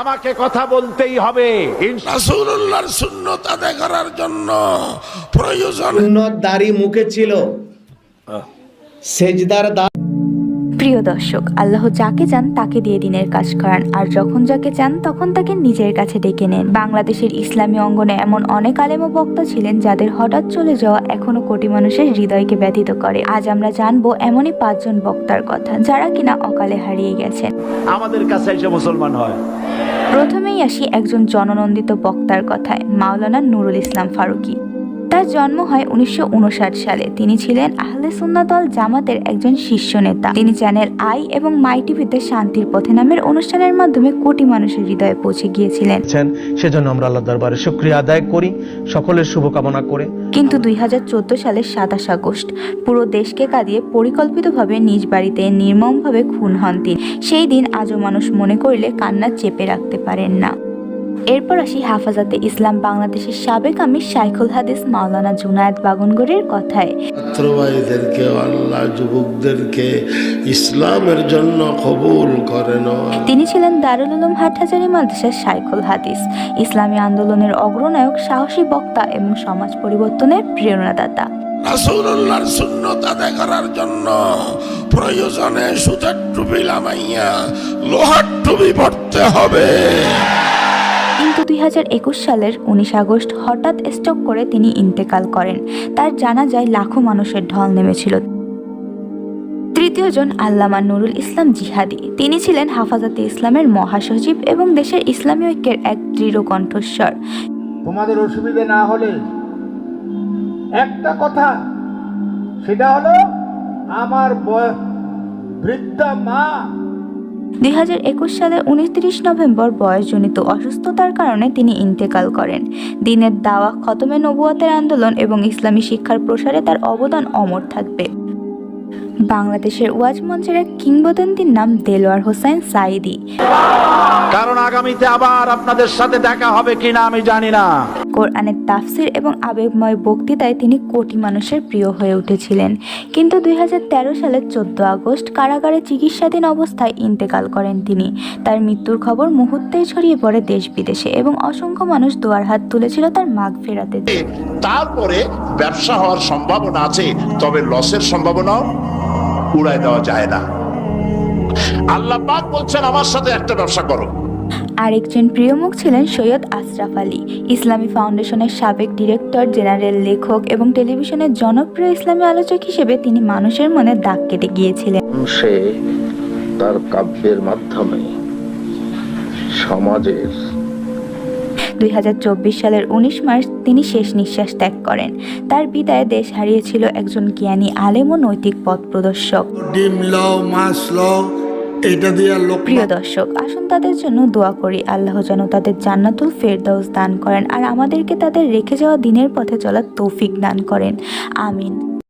আমাকে কথা বলতেই হবে রাসূলুল্লাহর সুন্নাত আদায় করার জন্য প্রয়োজন। সুন্নাত দাড়ি মুখে ছিল। সেজদার দা প্রিয় দর্শক আল্লাহ যাকে চান তাকে দিয়ে দিনের কাজ করান। আর যখন যাকে চান তখন তাকে নিজের কাছে ডেকে নেন। বাংলাদেশের ইসলামী অঙ্গনে এমন অনেক আলেম ও বক্তা ছিলেন যাদের হঠাৎ চলে যাওয়া এখনও কোটি মানুষের হৃদয়কে ব্যথিত করে। আজ আমরা জানব এমনই পাঁচজন বক্তার কথা যারা কিনা অকালে হারিয়ে গেছেন। আমাদের কাছে এসে মুসলমান হয়। প্রথমেই আসি একজন জননন্দিত বক্তার কথায় মাওলানা নুরুল ইসলাম ফারুকী। তার জন্ম হয় উনিশশো উনষাট সালে। তিনি ছিলেন আহলে সুন্নাতল জামাতের একজন শীর্ষ নেতা। তিনি চ্যানেল আই এবং মাই টিভিতে শান্তির পথে নামের অনুষ্ঠানের মাধ্যমে কোটি মানুষের হৃদয়ে পৌঁছে গিয়েছিলেন। সেজন্য আমরা আল্লাহ দরবারে শুক্রিয়া আদায় করি সকলের শুভকামনা করে। কিন্তু দুই হাজার চোদ্দ সালের সাতাশ আগস্ট পুরো দেশকে কাঁদিয়ে পরিকল্পিতভাবে নিজ বাড়িতে নির্মমভাবে খুন হন তিনি। সেই দিন আজও মানুষ মনে করলে কান্না চেপে রাখতে পারেন না। এরপর আসি হাফাজাতে ইসলাম বাংলাদেশের সাবেক আমির শাইখুল হাদিস মাওলানা জুনায়েদ বাগুনগরের কথায়। ছাত্রবাহীদেরকে আল্লাহ যুবকদেরকে ইসলামের জন্য কবুল করেন তিনি ছিলেন দারুল উলুম হাটহাজারী মাদ্রাসার শাইখুল হাদিস ইসলামী আন্দোলনের অগ্রনায়ক সাহসী বক্তা এবং সমাজ পরিবর্তনের প্রেরণাদাতা। রাসূলুল্লাহর সুন্নত আদায় করার জন্য প্রয়োজনে সুতার টুপি লামাইয়া লোহার টুপি পড়তে হবে। দুই হাজার একুশ সালের উনিশ আগস্ট হঠাৎ স্ট্রোক করে তিনি ইন্তেকাল করেন। তার জানা যায় লাখো মানুষের ঢল নেমেছিল। তৃতীয়জন আল্লামা নুরুল ইসলাম জিহাদি। তিনি ছিলেন হাফাজাতে ইসলামের মহাসচিব এবং দেশের ইসলামী ঐক্যের এক দৃঢ় কণ্ঠস্বর। তোমাদের অসুবিধে না হলে একটা কথা, সেটা হলো, আমার বৃদ্ধা মা দুই সালের উনত্রিশ নভেম্বর বয়সজনিত অসুস্থতার কারণে তিনি ইন্তেকাল করেন। দিনের দাওয়া খতমে নবুয়াতের আন্দোলন এবং ইসলামী শিক্ষার প্রসারে তার অবদান অমর থাকবে। বাংলাদেশের ওয়াজ মঞ্চের এক কিংবদন্তির নাম দেলোয়ার হোসেন সাইদি কারণ আগামীতে আবার আপনাদের সাথে দেখা হবে কিনা আমি জানি না। কোরআনের তাফসির এবং আবেগময় বক্তৃতায় তিনি কোটি মানুষের প্রিয় হয়ে উঠেছিলেন। কিন্তু দুই সালের চোদ্দ আগস্ট কারাগারে চিকিৎসাধীন অবস্থায় ইন্তেকাল করেন তিনি। তার মৃত্যুর খবর মুহূর্তেই ছড়িয়ে পড়ে দেশ বিদেশে এবং অসংখ্য মানুষ দোয়ার হাত তুলেছিল তার মাগ ফেরাতে। তারপরে ব্যবসা হওয়ার সম্ভাবনা আছে, তবে লসের সম্ভাবনাও উড়ায় দেওয়া যায় না। আল্লাহ পাক বলছেন, আমার সাথে একটা ব্যবসা করো। আরেকজন প্রিয় মুখ ছিলেন সৈয়দ আশরাফ আলী। ইসলামী ফাউন্ডেশনের সাবেক ডিরেক্টর জেনারেল লেখক এবং টেলিভিশনের জনপ্রিয় ইসলামী আলোচক হিসেবে তিনি মানুষের মনে দাগ কেটে গিয়েছিলেন। সে তার কাব্যের মাধ্যমে সমাজের দুই হাজার চব্বিশ সালের উনিশ মার্চ তিনি শেষ নিঃশ্বাস ত্যাগ করেন। তার বিদায়ে দেশ হারিয়েছিল একজন জ্ঞানী আলেম ও নৈতিক পথ প্রদর্শক। ডিম লও মাছ লও এটা দিয়ে প্রিয় দর্শক আসুন তাদের জন্য দোয়া করি। আল্লাহ যেন তাদের জান্নাতুল ফেরদাউস দান করেন আর আমাদেরকে তাদের রেখে যাওয়া দিনের পথে চলার তৌফিক দান করেন। আমিন।